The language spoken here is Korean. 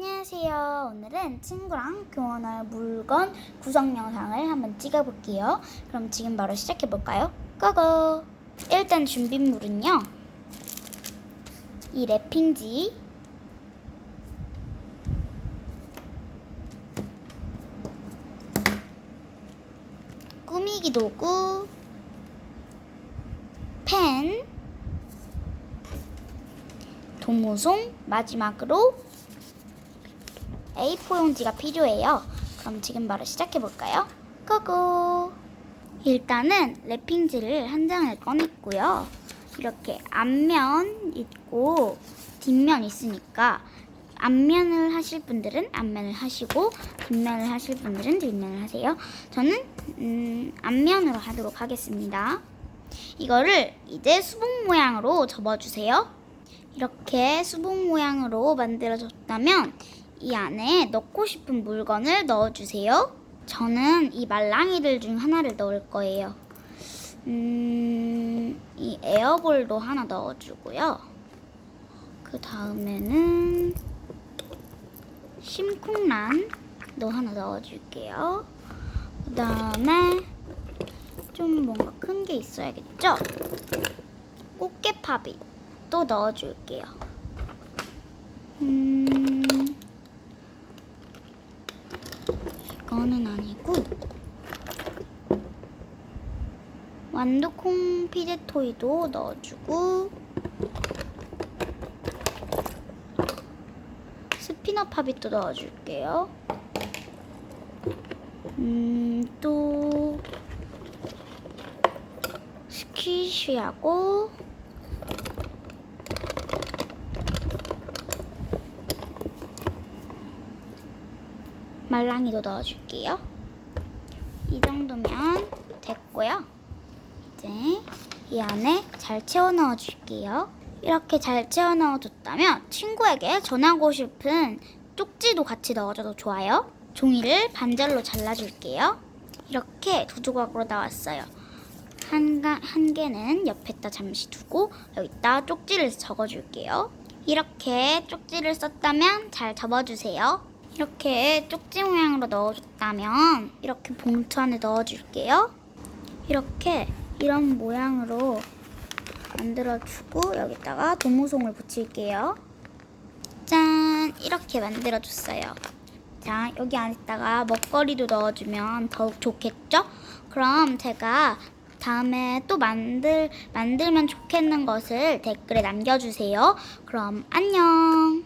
안녕하세요. 오늘은 친구랑 교환할 물건 구성 영상을 한번 찍어볼게요. 그럼 지금 바로 시작해볼까요? 고고! 일단 준비물은요. 이 랩핑지, 꾸미기 도구, 펜, 도무송, 마지막으로 A4 용지가 필요해요. 그럼 지금 바로 시작해 볼까요? 고고. 일단은 랩핑지를 한 장을 꺼냈고요. 이렇게 앞면 있고 뒷면 있으니까 앞면을 하실 분들은 앞면을 하시고 뒷면을 하실 분들은 뒷면을 하세요. 저는 음, 앞면으로 하도록 하겠습니다. 이거를 이제 수복 모양으로 접어주세요. 이렇게 수복 모양으로 만들어졌다면 이 안에 넣고 싶은 물건을 넣어주세요. 저는 이 말랑이들 중 하나를 넣을 거예요. 음, 이 에어볼도 하나 넣어주고요. 그 다음에는 심쿵란도 하나 넣어줄게요. 그 다음에 좀 뭔가 큰 게 있어야겠죠? 꽃게팝이 또 넣어줄게요. 음, 이거는 아니고 완두콩 피제토이도 넣어주고 스피너팝이 또 넣어줄게요. 음, 또 스퀴쉬하고 말랑이도 넣어줄게요. 이 정도면 됐고요. 이제 이 안에 잘 채워 넣어줄게요. 이렇게 잘 채워 넣어줬다면 친구에게 전하고 싶은 쪽지도 같이 넣어줘도 좋아요. 종이를 반절로 잘라줄게요. 이렇게 두 조각으로 나왔어요. 한, 가, 한 개는 옆에다 잠시 두고 여기다 쪽지를 적어줄게요. 이렇게 쪽지를 썼다면 잘 접어주세요. 이렇게 쪽지 모양으로 넣어줬다면 이렇게 봉투 안에 넣어줄게요. 이렇게 이런 모양으로 만들어주고 여기다가 도무송을 붙일게요. 짠! 이렇게 만들어줬어요. 자, 여기 안에다가 먹거리도 넣어주면 더욱 좋겠죠? 그럼 제가 다음에 또 만들, 만들면 좋겠는 것을 댓글에 남겨주세요. 그럼 안녕!